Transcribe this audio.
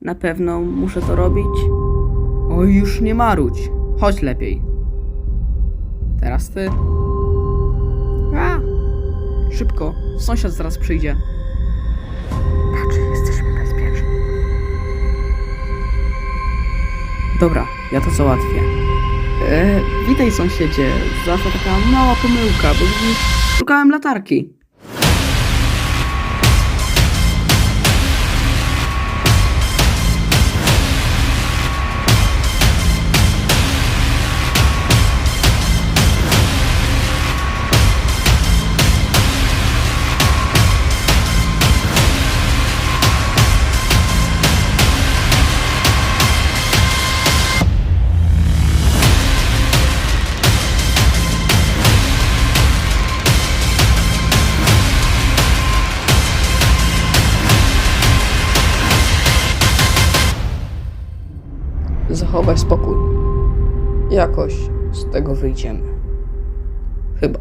Na pewno muszę to robić? Oj, już nie marudź. Chodź lepiej. Teraz ty. A! Szybko, sąsiad zaraz przyjdzie. Patrz, jesteśmy bezpieczni. Dobra, ja to załatwię. E, witaj sąsiedzie. Zaszła taka mała pomyłka, bo szukałem latarki. Zachowaj spokój. Jakoś z tego wyjdziemy. Chyba.